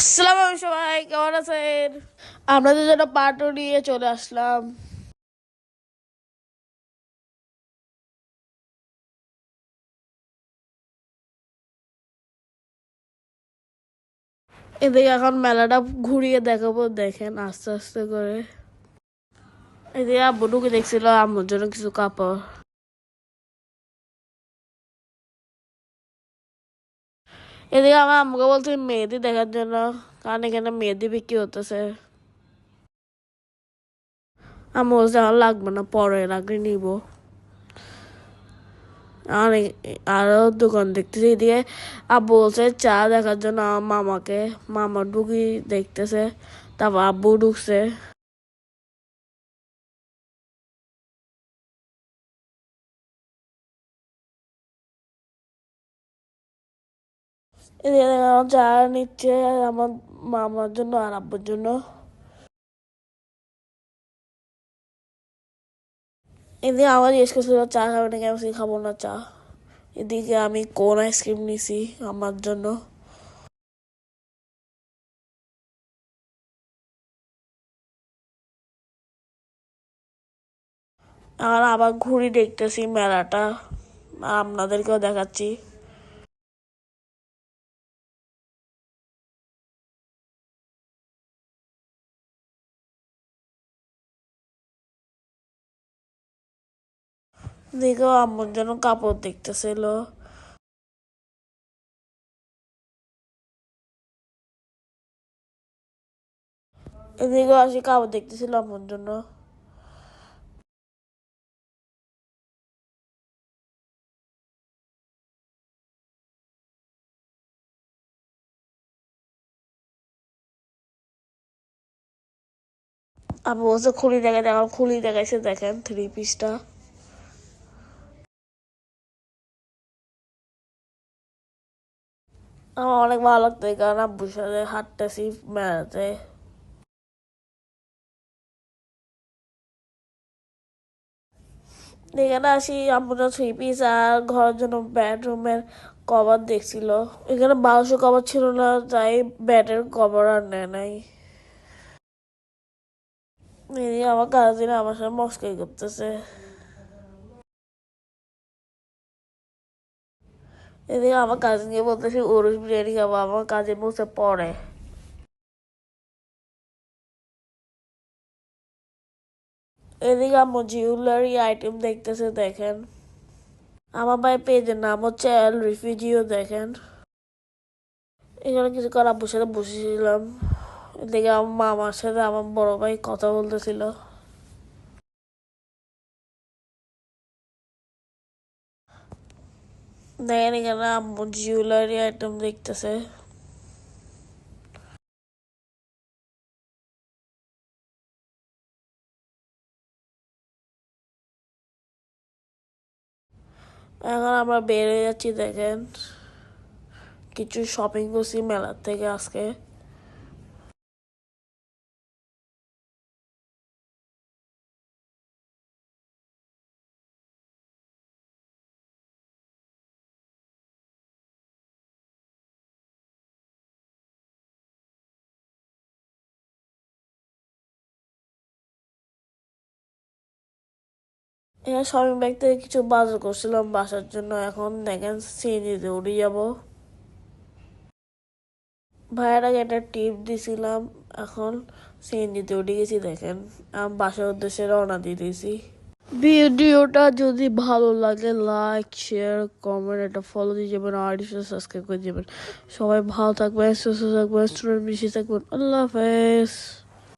আসসালামু সবাই, কেমন আছেন? আপনাদের জন্য পার্টও নিয়ে চলে আসলাম। এদিকে এখন মেলাটা ঘুরিয়ে দেখাবো, দেখেন আস্তে আস্তে করে। এদিকে আব্বু ঢুকে দেখছিল আম্মুর জন্য কিছু কাপড়। এদিকে আমার আম্মুকে বলছে মেহেদি দেখার জন্য, কারণ এখানে মেহেদি বিক্রি হতেছে। আম্মু বলছে আমার লাগবে না, পরে লাগলে নিব। আর আরও দোকান দেখতেছি, এদিকে আব্বু বলছে, চা দেখার জন্য আমার মামাকে, মামা ঢুকি দেখতেছে, তারপর আব্বু ঢুকছে। চা নিচ্ছে আমার মামার জন্য আর আব্বুর জন্য। এদিকে আমার জিজ্ঞেস করছিল, চা খাবে নাকি? আমি খাব না চা। এদিকে আমি কোন আইসক্রিম নিছি আমার জন্য। আর আবার ঘুরি দেখতেছি মেলাটা। আপনাদেরকেও দেখাচ্ছি। এদিকেও আম্মুর জন্য কাপড় দেখতেছিল। এদিকেও আসি কাপড় দেখতেছিল আম্মুর জন্য। আম্মু বলছে খুলি দেখে দেখেন খুলি দেখাইছে দেখেন থ্রি পিসটা আমার অনেক ভালো লাগতো এই কারণে আব্বুর সাথে হাঁটতেছি মেলাতে এখানে আসি আম্মুরা থ্রি পিস আর ঘরের জন্য বেডরুমের কভার দেখছিল। এখানে বারোশো কভার ছিল না, তাই ব্যাটের কভার আর নেয় নাই। আমার কাজিন আমার সাথে মস্কাই করতেছে। এদিকে আমার কাজিনকে বলতেছি ওরস বিরিয়ানি খাব আমার কাজিন বলছে পরে এদিকে আমার জিউলারি আইটেম দেখতেছে দেখেন আমার ভাই পেজের নাম হচ্ছে এল রিফিউজিও দেখেন এখানে কিছু আব্বুর সাথে বসেছিলাম এদিকে আমার মামার সাথে আমার বড় ভাই কথা বলতেছিল দেখেন এখানে আম্মু জুয়েলারি আইটেম দেখতেছে। এখন আমরা বের হয়ে যাচ্ছি দেখেন। কিছু শপিং করছি মেলার থেকে আজকে। এখানে শপিং ব্যাগ থেকে কিছু বাজার করছিলাম বাসার জন্য। এখন দেখেন সিএনজিতে উড়ে যাব। ভাইয়ের আগে একটা টিপ দিছিলাম, এখন সিএনজিতে উঠে গেছি দেখেন। আমি বাসার উদ্দেশ্যে রওনা দিয়ে দিয়েছি। ভিডিওটা যদি ভালো লাগে লাইক শেয়ার কমেন্ট একটা ফলো দিয়ে যাবেন, আর সাবস্ক্রাইব করে যাবেন। সবাই ভালো থাকবেন, সুস্থ থাকবেন স্টুডেন্ট বেশি থাকবেন। আল্লাহ হাফেজ।